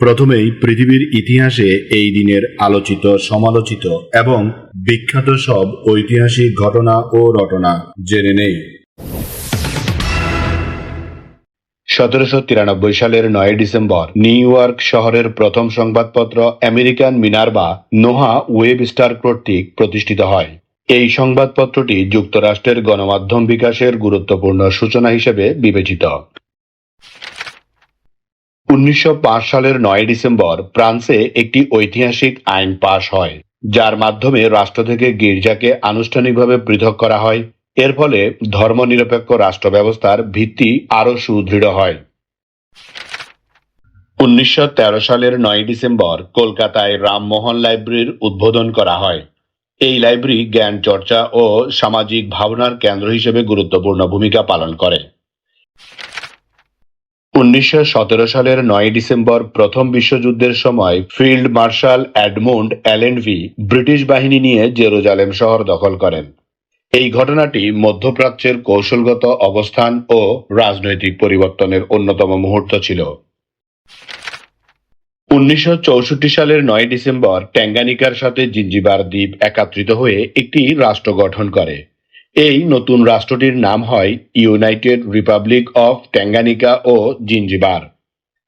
প্রথমেই পৃথিবীর ইতিহাসে এই দিনের আলোচিত, সমালোচিত এবং বিখ্যাত সব ঐতিহাসিক ঘটনা ও রটনা জেনে নেই। সতেরোশো তিরানব্বই সালের নয় ডিসেম্বর নিউ ইয়র্ক শহরের প্রথম সংবাদপত্র American Minerva Noah Webster কর্তৃক প্রতিষ্ঠিত হয়। এই সংবাদপত্রটি যুক্তরাষ্ট্রের গণমাধ্যম বিকাশের গুরুত্বপূর্ণ সূচনা হিসেবে বিবেচিত। উনিশশো পাঁচ সালের নয় ডিসেম্বর ফ্রান্সে একটি ঐতিহাসিক আইন পাশ হয়, যার মাধ্যমে রাষ্ট্র থেকে গির্জাকে আনুষ্ঠানিকভাবে পৃথক করা হয়। এর ফলে ধর্মনিরপেক্ষ রাষ্ট্র ব্যবস্থার ভিত্তি আরও সুদৃঢ় হয়। উনিশশো তেরো সালের নয় ডিসেম্বর কলকাতায় রামমোহন লাইব্রেরির উদ্বোধন করা হয়। এই লাইব্রেরি জ্ঞান, চর্চা ও সামাজিক ভাবনার কেন্দ্র হিসেবে গুরুত্বপূর্ণ ভূমিকা পালন করে। উনিশশো সতেরো সালের নয় ডিসেম্বর প্রথম বিশ্বযুদ্ধের সময় field marshal Edmund Allenby British বাহিনী নিয়ে জেরুজালেম শহর দখল করেন। এই ঘটনাটি মধ্যপ্রাচ্যের কৌশলগত অবস্থান ও রাজনৈতিক পরিবর্তনের অন্যতম মুহূর্ত ছিল। উনিশশো চৌষট্টি সালের নয় ডিসেম্বর ট্যাঙ্গানিকার সাথে জিঞ্জিবার দ্বীপ একাত্রিত হয়ে একটি রাষ্ট্র গঠন করে। এই নতুন রাষ্ট্রটির নাম হয় ইউনাইটেড রিপাবলিক অফ ট্যাঙ্গানিকা ও জিঞ্জিবার।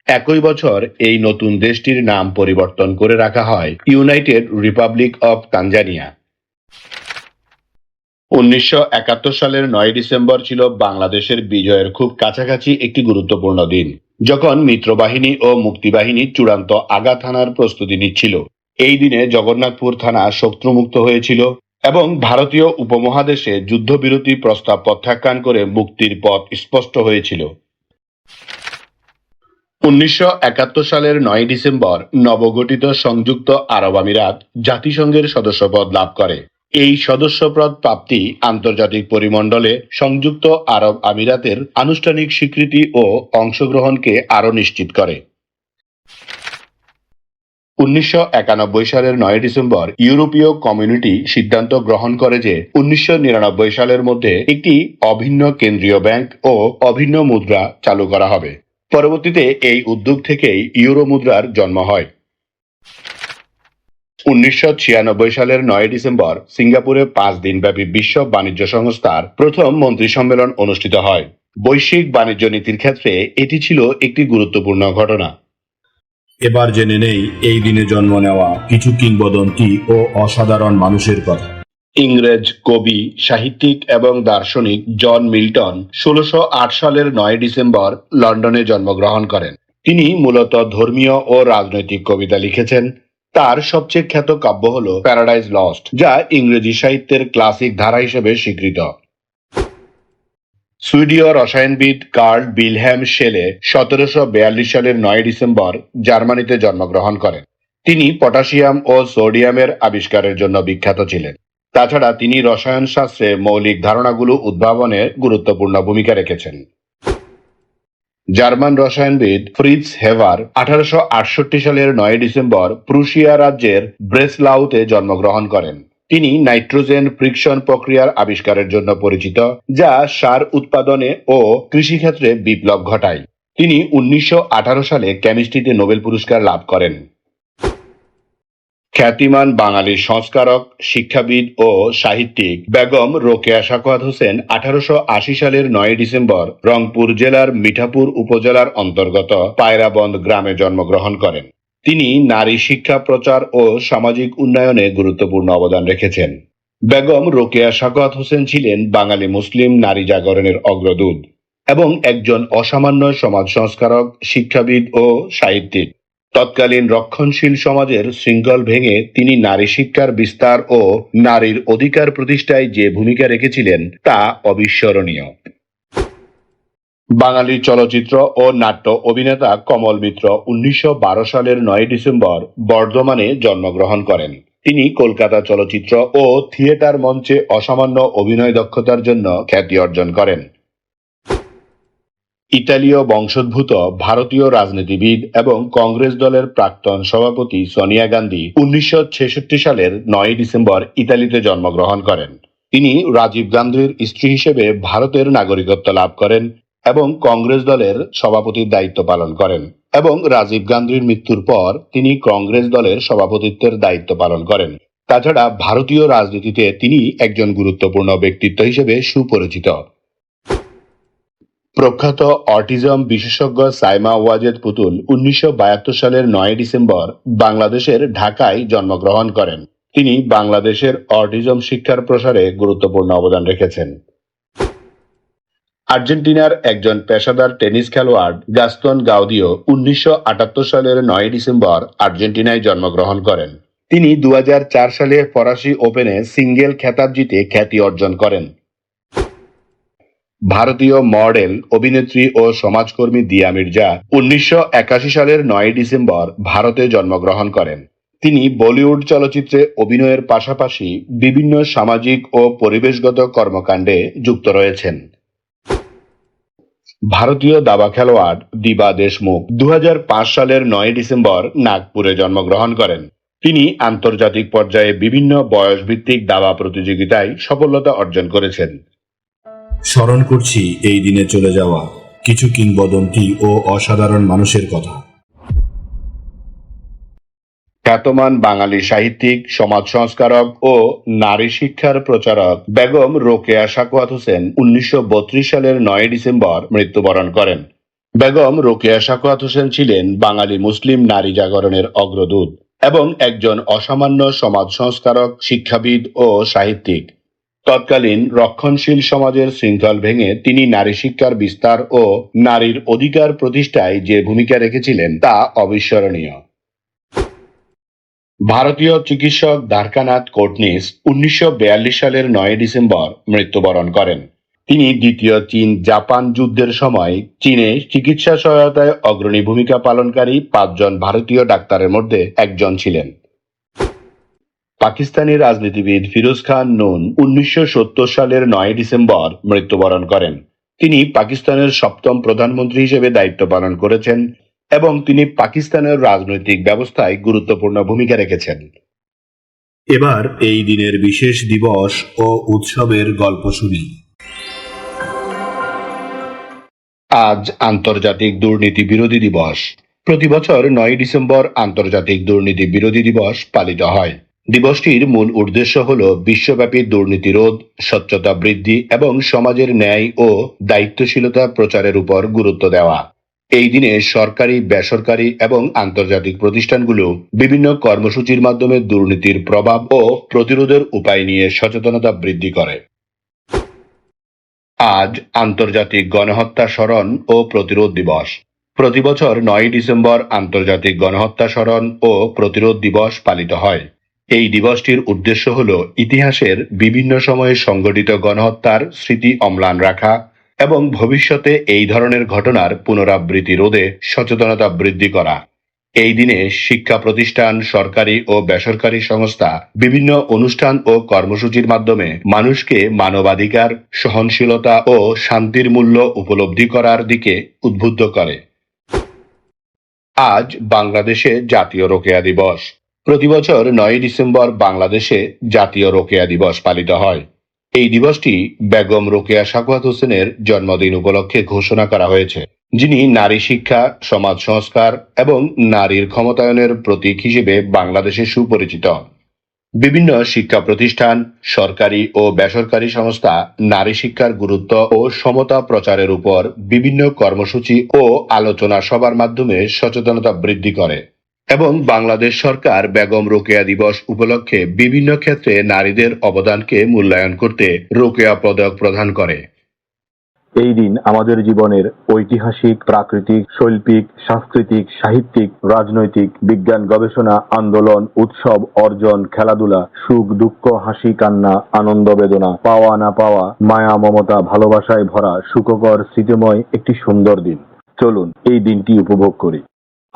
একই বছর এই নতুন দেশটির নাম পরিবর্তন করে রাখা হয় ইউনাইটেড রিপাবলিক অফ তানজানিয়া। উনিশশো একাত্তর সালের নয় ডিসেম্বর ছিল বাংলাদেশের বিজয়ের খুব কাছাকাছি একটি গুরুত্বপূর্ণ দিন, যখন মিত্রবাহিনী ও মুক্তিবাহিনী চূড়ান্ত আঘাত হানার প্রস্তুতি নিচ্ছিল। এই দিনে জগন্নাথপুর থানা শত্রুমুক্ত হয়েছিল। এবং ভারতীয় উপমহাদেশে যুদ্ধবিরতি প্রস্তাব প্রত্যাখ্যান করে মুক্তির পথ স্পষ্ট হয়েছিল। উনিশশো একাত্তর সালের নয় ডিসেম্বর নবগঠিত সংযুক্ত আরব আমিরাত জাতিসংঘের সদস্যপদ লাভ করে। এই সদস্যপদ প্রাপ্তি আন্তর্জাতিক পরিমণ্ডলে সংযুক্ত আরব আমিরাতের আনুষ্ঠানিক স্বীকৃতি ও অংশগ্রহণকে আরও নিশ্চিত করে। উনিশশো একানব্বই সালের নয় ডিসেম্বর ইউরোপীয় কমিউনিটি সিদ্ধান্ত গ্রহণ করে যে উনিশশো নিরানব্বই সালের মধ্যে একটি অভিন্ন কেন্দ্রীয় ব্যাংক ও অভিন্ন মুদ্রা চালু করা হবে। পরবর্তীতে এই উদ্যোগ থেকেই ইউরো মুদ্রার জন্ম হয়। উনিশশো ছিয়ানব্বই সালের নয় ডিসেম্বর সিঙ্গাপুরে পাঁচ দিনব্যাপী বিশ্ব বাণিজ্য সংস্থার প্রথম মন্ত্রী সম্মেলন অনুষ্ঠিত হয়। বৈশ্বিক বাণিজ্য নীতির ক্ষেত্রে এটি ছিল একটি গুরুত্বপূর্ণ ঘটনা। এবার জেনে নেই এই দিনে জন্ম নেওয়া কিছু কিংবদন্তি ও অসাধারণ মানুষের কথা। ইংরেজ, কবি, সাহিত্যিক এবং দার্শনিক জন মিল্টন ষোলোশো সালের নয় ডিসেম্বর লন্ডনে জন্মগ্রহণ করেন। তিনি মূলত ধর্মীয় ও রাজনৈতিক কবিতা লিখেছেন। তার সবচেয়ে খ্যাত কাব্য হল প্যারাডাইজ লস্ট যা ইংরেজি সাহিত্যের ক্লাসিক ধারা হিসেবে স্বীকৃত। সুইডীয় রসায়নবিদ কার্ল বিলহ্যাম শেলে সতেরোশো সালের নয় ডিসেম্বর জার্মানিতে জন্মগ্রহণ করেন। তিনি পটাশিয়াম ও সোডিয়ামের আবিষ্কারের জন্য বিখ্যাত ছিলেন। তাছাড়া তিনি রসায়ন শাস্ত্রে মৌলিক ধারণাগুলো উদ্ভাবনে গুরুত্বপূর্ণ ভূমিকা রেখেছেন। জার্মান রসায়নবিদ ফ্রিজ হেভার আঠারোশ আটষট্টি সালের নয় ডিসেম্বর প্রুশিয়া রাজ্যের ব্রেসলাউতে জন্মগ্রহণ করেন। তিনি নাইট্রোজেন ফ্রিকশন প্রক্রিয়ার আবিষ্কারের জন্য পরিচিত, যা সার উৎপাদনে ও কৃষিক্ষেত্রে বিপ্লব ঘটায়। তিনি উনিশশো আঠারো সালে কেমিস্ট্রিতে নোবেল পুরস্কার লাভ করেন। খ্যাতিমান বাঙালি সংস্কারক, শিক্ষাবিদ ও সাহিত্যিক বেগম রোকেয়া সাকোয়াত হোসেন আঠারোশো আশি সালের নয় ডিসেম্বর রংপুর জেলার মিঠাপুর উপজেলার অন্তর্গত পায়রাবন্দ গ্রামে জন্মগ্রহণ করেন। তিনি নারী শিক্ষা প্রচার ও সামাজিক উন্নয়নে গুরুত্বপূর্ণ অবদান রেখেছেন। বেগম রোকেয়া সাকোয়াত হোসেন ছিলেন বাঙালি মুসলিম নারী জাগরণের অগ্রদূত এবং একজন অসামান্য সমাজ সংস্কারক, শিক্ষাবিদ ও সাহিত্যিক। তৎকালীন রক্ষণশীল সমাজের শৃঙ্খল ভেঙে তিনি নারী শিক্ষার বিস্তার ও নারীর অধিকার প্রতিষ্ঠায় যে ভূমিকা রেখেছিলেন তা অবিস্মরণীয়। বাঙালি চলচ্চিত্র ও নাট্য অভিনেতা কমল মিত্র উনিশশো বারো সালের নয় ডিসেম্বর বর্ধমানে জন্মগ্রহণ করেন। তিনি কলকাতা চলচ্চিত্র ও থিয়েটার মঞ্চে অসামান্য অভিনয় দক্ষতার জন্য খ্যাতি অর্জন করেন। ইতালীয় বংশোদ্ভূত ভারতীয় রাজনীতিবিদ এবং কংগ্রেস দলের প্রাক্তন সভাপতি সোনিয়া গান্ধী উনিশশো ছেষট্টি সালের নয় ডিসেম্বর ইতালিতে জন্মগ্রহণ করেন। তিনি রাজীব গান্ধীর স্ত্রী হিসেবে ভারতের নাগরিকত্ব লাভ করেন। এবং কংগ্রেস দলের সভাপতির দায়িত্ব পালন করেন এবং রাজীব গান্ধীর মৃত্যুর পর তিনি কংগ্রেস দলের সভাপতিত্বের দায়িত্ব পালন করেন। তাছাড়া ভারতীয় রাজনীতিতে তিনি একজন গুরুত্বপূর্ণ ব্যক্তিত্ব হিসেবে সুপরিচিত। প্রখ্যাত অটিজম বিশেষজ্ঞ সাইমা ওয়াজেদ পুতুল উনিশশো সালের নয় ডিসেম্বর বাংলাদেশের ঢাকায় জন্মগ্রহণ করেন। তিনি বাংলাদেশের অটিজম শিক্ষার প্রসারে গুরুত্বপূর্ণ অবদান রেখেছেন। আর্জেন্টিনার একজন পেশাদার টেনিস খেলোয়াড় গাস্তন গাউদিও উনিশশো আটাত্তর সালের নয় ডিসেম্বর আর্জেন্টিনায় জন্মগ্রহণ করেন। তিনি দু হাজার চার সালে ফরাসি ওপেনে সিঙ্গেল খেতাব জিতে খ্যাতি অর্জন করেন। ভারতীয় মডেল, অভিনেত্রী ও সমাজকর্মী দিয়া মির্জা উনিশশো একাশি সালের নয় ডিসেম্বর ভারতে জন্মগ্রহণ করেন। তিনি বলিউড চলচ্চিত্রে অভিনয়ের পাশাপাশি বিভিন্ন সামাজিক ও পরিবেশগত কর্মকাণ্ডে যুক্ত রয়েছেন। ভারতীয় দাবা খেলোয়াড় দিবা দেশমুখ দু হাজার পাঁচ সালের নয় ডিসেম্বর নাগপুরে জন্মগ্রহণ করেন। তিনি আন্তর্জাতিক পর্যায়ে বিভিন্ন বয়সভিত্তিক দাবা প্রতিযোগিতায় সফলতা অর্জন করেছেন। স্মরণ করছি এই দিনে চলে যাওয়া কিছু কিংবদন্তি ও অসাধারণ মানুষের কথা। খ্যাতমান বাঙালি সাহিত্যিক, সমাজ সংস্কারক ও নারী শিক্ষার প্রচারক বেগম রোকেয়া সাকুয়াত হোসেন উনিশশো বত্রিশ সালের নয় ডিসেম্বর মৃত্যুবরণ করেন। বেগম রোকেয়া সাকুয়াত হোসেন ছিলেন বাঙালি মুসলিম নারী জাগরণের অগ্রদূত এবং একজন অসামান্য সমাজ সংস্কারক, শিক্ষাবিদ ও সাহিত্যিক। তৎকালীন রক্ষণশীল সমাজের শৃঙ্খল ভেঙে তিনি নারী শিক্ষার বিস্তার ও নারীর অধিকার প্রতিষ্ঠায় যে ভূমিকা রেখেছিলেন তা অবিস্মরণীয়। ভারতীয় চিকিৎসক দ্বারকানাথ কোটনিস উনিশশো সালের নয় ডিসেম্বর মৃত্যুবরণ করেন। তিনি দ্বিতীয় চীন জাপান যুদ্ধের সময় চীনে চিকিৎসা সহায়তায় অগ্রণী ভূমিকা পালনকারী পাঁচজন ভারতীয় ডাক্তারের মধ্যে একজন ছিলেন। পাকিস্তানি রাজনীতিবিদ ফিরোজ খান নুন উনিশশো সত্তর সালের নয় ডিসেম্বর মৃত্যুবরণ করেন। তিনি পাকিস্তানের সপ্তম প্রধানমন্ত্রী হিসেবে দায়িত্ব পালন করেছেন। এবং তিনি পাকিস্তানের রাজনৈতিক ব্যবস্থায় গুরুত্বপূর্ণ ভূমিকা রেখেছেন। এবার এই দিনের বিশেষ দিবস ও উৎসবের গল্প শুনি। আজ আন্তর্জাতিক দুর্নীতি বিরোধী দিবস। প্রতি বছর নয় ডিসেম্বর আন্তর্জাতিক দুর্নীতি বিরোধী দিবস পালিত হয়। দিবসটির মূল উদ্দেশ্য হল বিশ্বব্যাপী দুর্নীতি রোধ স্বচ্ছতা বৃদ্ধি এবং সমাজের ন্যায় ও দায়িত্বশীলতা প্রচারের উপর গুরুত্ব দেওয়া। এই দিনে সরকারি, বেসরকারি এবং আন্তর্জাতিক প্রতিষ্ঠানগুলো বিভিন্ন কর্মসূচির মাধ্যমে দুর্নীতির প্রভাব ও প্রতিরোধের উপায় নিয়ে সচেতনতা বৃদ্ধি করে। আজ আন্তর্জাতিক গণহত্যা স্মরণ ও প্রতিরোধ দিবস। প্রতি বছর নয় ডিসেম্বর আন্তর্জাতিক গণহত্যা স্মরণ ও প্রতিরোধ দিবস পালিত হয়। এই দিবসটির উদ্দেশ্য হল ইতিহাসের বিভিন্ন সময়ে সংঘটিত গণহত্যার স্মৃতি অম্লান রাখা এবং ভবিষ্যতে এই ধরনের ঘটনার পুনরাবৃত্তি রোধে সচেতনতা বৃদ্ধি করা। এই দিনে শিক্ষা প্রতিষ্ঠান, সরকারি ও বেসরকারি সংস্থা, বিভিন্ন অনুষ্ঠান ও কর্মসূচির মাধ্যমে মানুষকে মানবাধিকার, সহনশীলতা ও শান্তির মূল্য উপলব্ধি করার দিকে উদ্বুদ্ধ করে। আজ বাংলাদেশে জাতীয় রোকেয়া দিবস। প্রতি বছর নয় ডিসেম্বর বাংলাদেশে জাতীয় রোকেয়া দিবস পালিত হয়। এই দিবসটি বেগম রোকেয়া সাকুয়াত হোসেনের জন্মদিন উপলক্ষে ঘোষণা করা হয়েছে, যিনি নারী শিক্ষা, সমাজ সংস্কার এবং নারীর ক্ষমতায়নের প্রতীক হিসেবে বাংলাদেশে সুপরিচিত। বিভিন্ন শিক্ষা প্রতিষ্ঠান, সরকারি ও বেসরকারি সংস্থা নারী শিক্ষার গুরুত্ব ও সমতা প্রচারের উপর বিভিন্ন কর্মসূচি ও আলোচনা সভার মাধ্যমে সচেতনতা বৃদ্ধি করে। এবং বাংলাদেশ সরকার বেগম রোকেয়া দিবস উপলক্ষে বিভিন্ন ক্ষেত্রে নারীদের অবদানকে মূল্যায়ন করতে রোকেয়া পদক প্রদান করে। এই দিন আমাদের জীবনের ঐতিহাসিক, প্রাকৃতিক, শৈল্পিক, সাংস্কৃতিক, সাহিত্যিক, রাজনৈতিক, বিজ্ঞান, গবেষণা, আন্দোলন, উৎসব, অর্জন, খেলাধুলা, সুখ, দুঃখ, হাসি, কান্না, আনন্দ, বেদনা, পাওয়া, না পাওয়া, মায়া, মমতা, ভালোবাসায় ভরা, সুখকর, স্মৃতিময় একটি সুন্দর দিন। চলুন এই দিনটি উপভোগ করি।